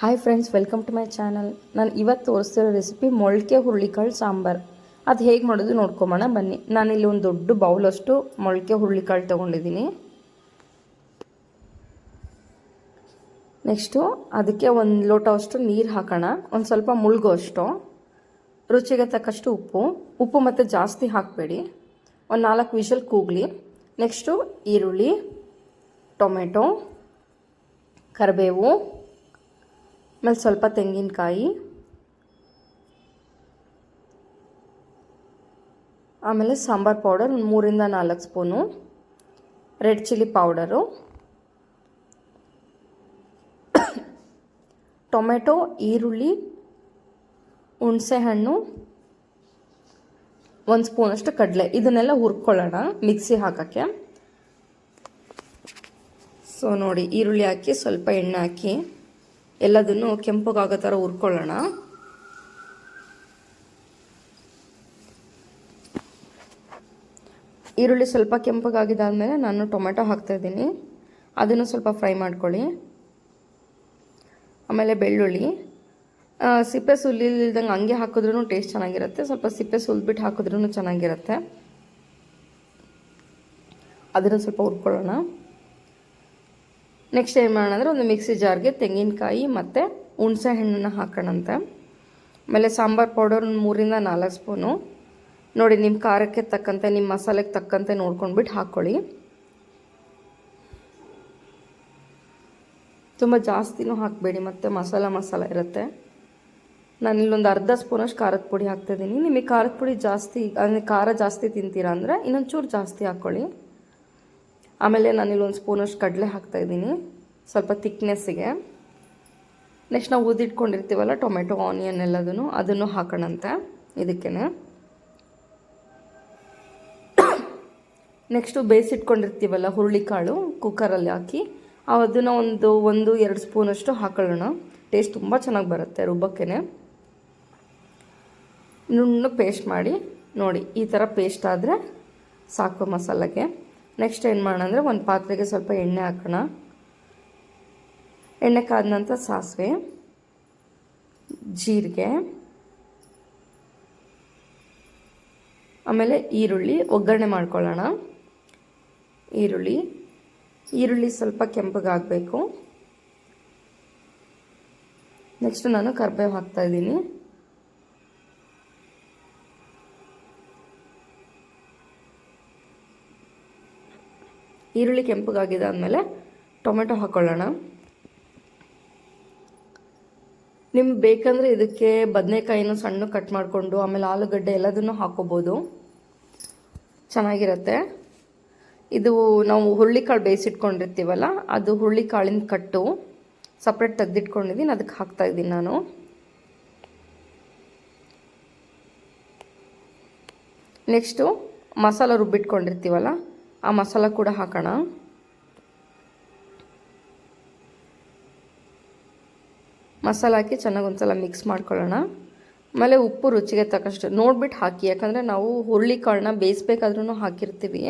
Hi friends welcome to my channel ನಾನು ಇವತ್ತು ತೋರಿಸ್ತಿರೋ recipe ಮೊಳಕೆ ಹುರುಳಿಕಾಳು ಸಾಂಬಾರು. ಅದು ಹೇಗೆ ಮಾಡೋದು ನೋಡ್ಕೊಂಬೋಣ ಬನ್ನಿ. ನಾನಿಲ್ಲಿ ಒಂದು ದೊಡ್ಡ ಬೌಲಷ್ಟು ಮೊಳಕೆ ಹುರುಳಿಕಾಳು ತೊಗೊಂಡಿದ್ದೀನಿ ನೆಕ್ಸ್ಟು ಅದಕ್ಕೆ ಒಂದು ಲೋಟವಷ್ಟು ನೀರು ಹಾಕೋಣ. ಒಂದು ಸ್ವಲ್ಪ ಮುಳುಗೋ ಅಷ್ಟು. ರುಚಿಗೆ ತಕ್ಕಷ್ಟು ಉಪ್ಪು. ಉಪ್ಪು ಮತ್ತು ಜಾಸ್ತಿ ಹಾಕಬೇಡಿ. ಒಂದು ನಾಲ್ಕು ವಿಷಲ್ ಕೂಗಲಿ. ನೆಕ್ಸ್ಟು ಈರುಳ್ಳಿ, ಟೊಮೆಟೊ, ಕರಿಬೇವು. ಆಮೇಲೆ ಸ್ವಲ್ಪ ತೆಂಗಿನಕಾಯಿ. ಆಮೇಲೆ ಸಾಂಬಾರು ಪೌಡರ್ ಮೂರಿಂದ ನಾಲ್ಕು spoon. Red chilli powder. Tomato, ಈರುಳ್ಳಿ, ಹುಣಸೆಹಣ್ಣು, ಒಂದು ಸ್ಪೂನಷ್ಟು ಕಡಲೆ. ಇದನ್ನೆಲ್ಲ ಹುರ್ಕೊಳ್ಳೋಣ ಮಿಕ್ಸಿ ಹಾಕೋಕ್ಕೆ. ಸೊ ನೋಡಿ, ಈರುಳ್ಳಿ ಹಾಕಿ ಸ್ವಲ್ಪ ಎಣ್ಣೆ ಹಾಕಿ. ಎಲ್ಲದನ್ನು ಕೆಂಪಗಾಗೋ ಥರ ಹುರ್ಕೊಳ್ಳೋಣ. ಈರುಳ್ಳಿ ಸ್ವಲ್ಪ ಕೆಂಪಗಾಗಿದ್ದಾದಮೇಲೆ ನಾನು ಟೊಮೆಟೊ ಹಾಕ್ತಾಯಿದ್ದೀನಿ ಅದನ್ನು ಸ್ವಲ್ಪ ಫ್ರೈ ಮಾಡ್ಕೊಳ್ಳಿ. ಆಮೇಲೆ ಬೆಳ್ಳುಳ್ಳಿ. ಸಿಪ್ಪೆ ಸುಲಿಲ್ದಂಗೆ ಹಂಗೆ ಹಾಕಿದ್ರೂ ಟೇಸ್ಟ್ ಚೆನ್ನಾಗಿರುತ್ತೆ. ಸ್ವಲ್ಪ ಸಿಪ್ಪೆ ಸುಲಿದ್ಬಿಟ್ಟು ಹಾಕಿದ್ರೂ ಚೆನ್ನಾಗಿರುತ್ತೆ. ಅದನ್ನು ಸ್ವಲ್ಪ ಹುರ್ಕೊಳ್ಳೋಣ. ನೆಕ್ಸ್ಟ್ ಏನು ಮಾಡೋಣ ಅಂದರೆ ಒಂದು ಮಿಕ್ಸಿ ಜಾರ್ಗೆ ತೆಂಗಿನಕಾಯಿ ಮತ್ತು ಹುಣಸೆ ಹಣ್ಣನ್ನು ಹಾಕೋಣಂತೆ. ಆಮೇಲೆ ಸಾಂಬಾರು ಪೌಡರ್ ಮೂರಿಂದ ನಾಲ್ಕು ಸ್ಪೂನು ನೋಡಿ ನಿಮ್ಮ ಖಾರಕ್ಕೆ ತಕ್ಕಂತೆ ನಿಮ್ಮ ಮಸಾಲೆಗೆ ತಕ್ಕಂತೆ ನೋಡ್ಕೊಂಡ್ಬಿಟ್ಟು ಹಾಕ್ಕೊಳ್ಳಿ ತುಂಬ ಜಾಸ್ತಿನೂ ಹಾಕಬೇಡಿ, ಮತ್ತು ಮಸಾಲ ಮಸಾಲ ಇರುತ್ತೆ. ನಾನು ಇಲ್ಲೊಂದು ಅರ್ಧ ಸ್ಪೂನಷ್ಟು ಖಾರದ ಪುಡಿ ಹಾಕ್ತಾಯಿದ್ದೀನಿ ನಿಮಗೆ ಖಾರದ ಪುಡಿ ಜಾಸ್ತಿ, ಅಂದರೆ ಖಾರ ಜಾಸ್ತಿ ತಿಂತೀರಾ ಅಂದರೆ ಇನ್ನೊಂದು ಚೂರು ಜಾಸ್ತಿ ಹಾಕ್ಕೊಳ್ಳಿ ಆಮೇಲೆ ನಾನಿಲ್ಲಿ ಒಂದು ಸ್ಪೂನಷ್ಟು ಕಡಲೆ ಹಾಕ್ತಾಯಿದ್ದೀನಿ ಸ್ವಲ್ಪ ತಿಕ್ನೆಸ್ಸಿಗೆ ನೆಕ್ಸ್ಟ್ ನಾವು ಊದಿಟ್ಕೊಂಡಿರ್ತೀವಲ್ಲ ಟೊಮೆಟೊ ಆನಿಯನ್ ಎಲ್ಲದನ್ನು, ಅದನ್ನು ಹಾಕೋಣಂತೆ ಇದಕ್ಕೇ ನೆಕ್ಸ್ಟು ಬೇಯಿಸಿಟ್ಕೊಂಡಿರ್ತೀವಲ್ಲ ಹುರುಳಿಕಾಳು ಕುಕ್ಕರಲ್ಲಿ ಹಾಕಿ ಅದನ್ನು ಒಂದು ಒಂದು, ಎರಡು ಸ್ಪೂನಷ್ಟು ಹಾಕೊಳ್ಳೋಣ. ಟೇಸ್ಟ್ ತುಂಬ ಚೆನ್ನಾಗಿ ಬರುತ್ತೆ ರುಬ್ಬಕ್ಕೆ ನುಣ್ಣು ಪೇಸ್ಟ್ ಮಾಡಿ, ನೋಡಿ, ಈ ಥರ ಪೇಸ್ಟ್ ಆದರೆ ಸಾಕು ಮಸಾಲೆಗೆ. ನೆಕ್ಸ್ಟ್ ಏನು ಮಾಡೋಣ ಅಂದರೆ ಒಂದು ಪಾತ್ರೆಗೆ ಸ್ವಲ್ಪ ಎಣ್ಣೆ ಹಾಕೋಣ. ಎಣ್ಣೆ ಕಾದ ನಂತರ ಸಾಸಿವೆ, ಜೀರಿಗೆ, ಆಮೇಲೆ ಈರುಳ್ಳಿ ಒಗ್ಗರಣೆ ಮಾಡ್ಕೊಳ್ಳೋಣ. ಈರುಳ್ಳಿ ಈರುಳ್ಳಿ ಸ್ವಲ್ಪ ಕೆಂಪಗಾಗಬೇಕು ನೆಕ್ಸ್ಟ್ ನಾನು ಕರ್ಬೇವು ಹಾಕ್ತಾಯಿದ್ದೀನಿ ಈರುಳ್ಳಿ ಕೆಂಪಗಾಗಿದೆ ಆದಮೇಲೆ ಟೊಮೆಟೊ ಹಾಕ್ಕೊಳ್ಳೋಣ ನಿಮ್ಗೆ ಬೇಕಂದರೆ ಇದಕ್ಕೆ ಬದನೆಕಾಯಿನ ಸಣ್ಣ ಕಟ್ ಮಾಡಿಕೊಂಡು, ಆಮೇಲೆ ಆಲೂಗಡ್ಡೆ ಎಲ್ಲದನ್ನು ಹಾಕೋಬೋದು. ಚೆನ್ನಾಗಿರುತ್ತೆ. ಇದು ನಾವು ಹುರುಳಿಕಾಳು ಬೇಯಿಸಿಟ್ಕೊಂಡಿರ್ತೀವಲ್ಲ, ಅದು ಹುರುಳಿಕಾಳಿನ ಕಟ್ಟು ಸಪ್ರೇಟ್ ತೆಗೆದಿಟ್ಕೊಂಡಿದ್ದೀನಿ ಅದಕ್ಕೆ ಹಾಕ್ತಾಯಿದ್ದೀನಿ ನಾನು. ನೆಕ್ಸ್ಟು ಮಸಾಲ ರುಬ್ಬಿಟ್ಕೊಂಡಿರ್ತೀವಲ್ಲ ಆ ಮಸಾಲ ಕೂಡ ಹಾಕೋಣ. ಮಸಾಲ ಹಾಕಿ ಚೆನ್ನಾಗಿ ಒಂದ್ಸಲ ಮಿಕ್ಸ್ ಮಾಡ್ಕೊಳ್ಳೋಣ. ಆಮೇಲೆ ಉಪ್ಪು ರುಚಿಗೆ ತಕ್ಕಷ್ಟು ನೋಡ್ಬಿಟ್ಟು ಹಾಕಿ, ಯಾಕಂದರೆ ನಾವು ಹುರುಳಿಕಾಳನ್ನ ಬೇಯಿಸ್ಬೇಕಾದ್ರೂ ಹಾಕಿರ್ತೀವಿ.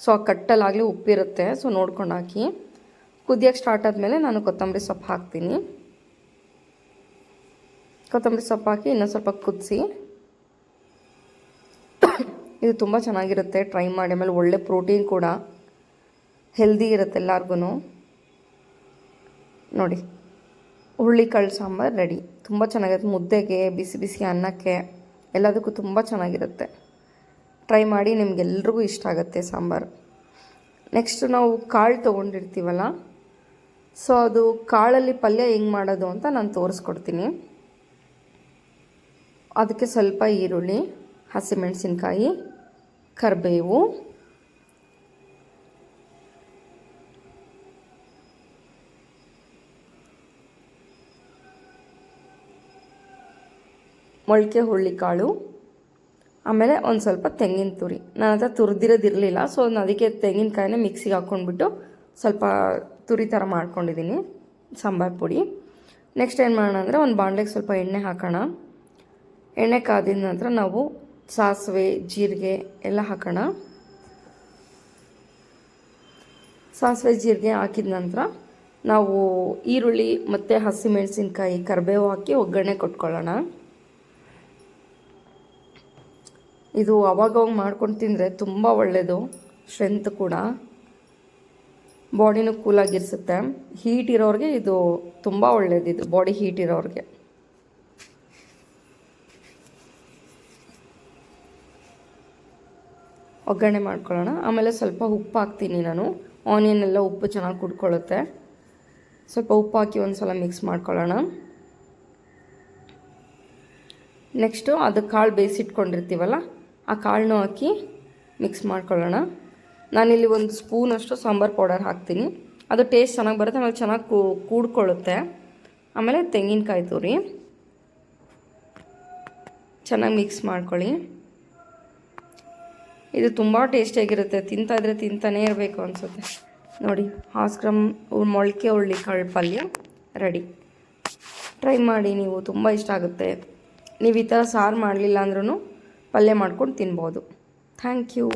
ಸೊ ಆ ಕಟ್ಟಲ್ಲಾಗಲಿ ಉಪ್ಪಿರುತ್ತೆ ಸೊ ನೋಡ್ಕೊಂಡು ಹಾಕಿ. ಕುದಿಯೋಕ್ಕೆ ಸ್ಟಾರ್ಟ್ ಆದಮೇಲೆ ನಾನು ಕೊತ್ತಂಬರಿ ಸೊಪ್ಪು ಹಾಕ್ತೀನಿ. ಕೊತ್ತಂಬರಿ ಸೊಪ್ಪು ಹಾಕಿ ಇನ್ನೊಂದು ಸ್ವಲ್ಪ ಕುದಿಸಿ. ಇದು ತುಂಬ ಚೆನ್ನಾಗಿರುತ್ತೆ. ಟ್ರೈ ಮಾಡಿ. ಆಮೇಲೆ ಒಳ್ಳೆ ಪ್ರೋಟೀನ್ ಕೂಡ ಹೆಲ್ದಿ ಇರುತ್ತೆ ಎಲ್ಲರಿಗೂ ನೋಡಿ. ಹುರುಳಿಕಾಳು ಸಾಂಬಾರು ರೆಡಿ ತುಂಬ ಚೆನ್ನಾಗಿರುತ್ತೆ. ಮುದ್ದೆಗೆ, ಬಿಸಿ ಬಿಸಿ ಅನ್ನಕ್ಕೆ ಎಲ್ಲದಕ್ಕೂ ತುಂಬ ಚೆನ್ನಾಗಿರುತ್ತೆ. ಟ್ರೈ ಮಾಡಿ ನಿಮಗೆಲ್ರಿಗೂ ಇಷ್ಟ ಆಗುತ್ತೆ ಸಾಂಬಾರು. ನೆಕ್ಸ್ಟ್ ನಾವು ಕಾಳು ತೊಗೊಂಡಿರ್ತೀವಲ್ಲ ಸೊ ಅದು ಕಾಳಲ್ಲಿ ಪಲ್ಯ ಹೆಂಗೆ ಮಾಡೋದು ಅಂತ ನಾನು ತೋರಿಸ್ಕೊಡ್ತೀನಿ. ಅದಕ್ಕೆ ಸ್ವಲ್ಪ ಈರುಳ್ಳಿ, ಹಸಿಮೆಣಸಿನ್ಕಾಯಿ ಕರಿಬೇವು. ಮೊಳಕೆ ಹುರುಳಿಕಾಳು ಆಮೇಲೆ ಒಂದು ಸ್ವಲ್ಪ ತೆಂಗಿನ ತುರಿ. ನಾನು ಹತ್ರ ತುರಿದಿರೋದಿರಲಿಲ್ಲ ಸೊ ನಾನು ಅದಕ್ಕೆ ತೆಂಗಿನಕಾಯಿನ ಮಿಕ್ಸಿಗೆ ಹಾಕ್ಕೊಂಡ್ಬಿಟ್ಟು ಸ್ವಲ್ಪ ತುರಿ ಥರ ಮಾಡ್ಕೊಂಡಿದ್ದೀನಿ ಸಾಂಬಾರು ಪುಡಿ. ನೆಕ್ಸ್ಟ್ ಏನು ಮಾಡೋಣ ಅಂದರೆ ಒಂದು ಬಾಣಲೆಗೆ ಸ್ವಲ್ಪ ಎಣ್ಣೆ ಹಾಕೋಣ. ಎಣ್ಣೆ ಕಾದಿದ ನಂತರ ನಾವು ಸಾಸಿವೆ, ಜೀರಿಗೆ ಎಲ್ಲ ಹಾಕೋಣ. ಸಾಸಿವೆ, ಜೀರಿಗೆ ಹಾಕಿದ ನಂತರ ನಾವು ಈರುಳ್ಳಿ ಮತ್ತು ಹಸಿಮೆಣಸಿನ್ಕಾಯಿ ಕರಿಬೇವು ಹಾಕಿ ಒಗ್ಗರಣೆ ಕೊಟ್ಕೊಳ್ಳೋಣ. ಇದು ಅವಾಗವಾಗ ಮಾಡ್ಕೊಂಡು ತಿಂದರೆ ತುಂಬ ಒಳ್ಳೆಯದು ಸ್ಟ್ರೆಂತ್ ಕೂಡ. ಬಾಡಿನೂ ಕೂಲಾಗಿರ್ಸುತ್ತೆ ಹೀಟ್ ಇರೋರಿಗೆ ಇದು ತುಂಬ ಒಳ್ಳೆಯದಿದು ಬಾಡಿ ಹೀಟ್ ಇರೋರಿಗೆ. ಒಗ್ಗರಣೆ ಮಾಡ್ಕೊಳ್ಳೋಣ. ಆಮೇಲೆ ಸ್ವಲ್ಪ ಉಪ್ಪು ಹಾಕ್ತೀನಿ ನಾನು. ಆನಿಯನ್ ಎಲ್ಲ ಉಪ್ಪು ಚೆನ್ನಾಗಿ ಕುಡ್ಕೊಳ್ಳುತ್ತೆ. ಸ್ವಲ್ಪ ಉಪ್ಪು ಹಾಕಿ ಒಂದು ಸಲ ಮಿಕ್ಸ್ ಮಾಡ್ಕೊಳ್ಳೋಣ. ನೆಕ್ಸ್ಟು ಅದು ಕಾಳು ಬೇಯಿಸಿಟ್ಕೊಂಡಿರ್ತೀವಲ್ಲ, ಆ ಕಾಳನ್ನು ಹಾಕಿ ಮಿಕ್ಸ್ ಮಾಡ್ಕೊಳ್ಳೋಣ. ನಾನಿಲ್ಲಿ ಒಂದು ಸ್ಪೂನಷ್ಟು ಸಾಂಬಾರು ಪೌಡರ್ ಹಾಕ್ತೀನಿ. ಅದು ಟೇಸ್ಟ್ ಚೆನ್ನಾಗಿ ಬರುತ್ತೆ, ಆಮೇಲೆ ಚೆನ್ನಾಗಿ ಕೂಡ್ಕೊಳ್ಳುತ್ತೆ. ಆಮೇಲೆ ತೆಂಗಿನಕಾಯಿ ತುರಿ. ಚೆನ್ನಾಗಿ ಮಿಕ್ಸ್ ಮಾಡ್ಕೊಳ್ಳಿ. ಇದು ತುಂಬ ಟೇಸ್ಟಿಯಾಗಿರುತ್ತೆ. ತಿಂತಾ ಇದ್ರೆ ತಿಂತಾನೇ ಇರಬೇಕು ಅನಿಸುತ್ತೆ. ನೋಡಿ ಹಾಸ್ಕ್ರಮ್ ಮೊಳಕೆ ಉಳ್ಳಿ ಕಾಳು ಪಲ್ಯ ರೆಡಿ. ಟ್ರೈ ಮಾಡಿ, ನೀವು ತುಂಬ ಇಷ್ಟ ಆಗುತ್ತೆ. ನೀವು ಈ ಥರ ಸಾರು ಮಾಡಲಿಲ್ಲ ಅಂದ್ರೂ ಪಲ್ಯ ಮಾಡ್ಕೊಂಡು ತಿನ್ಬೋದು. Thank you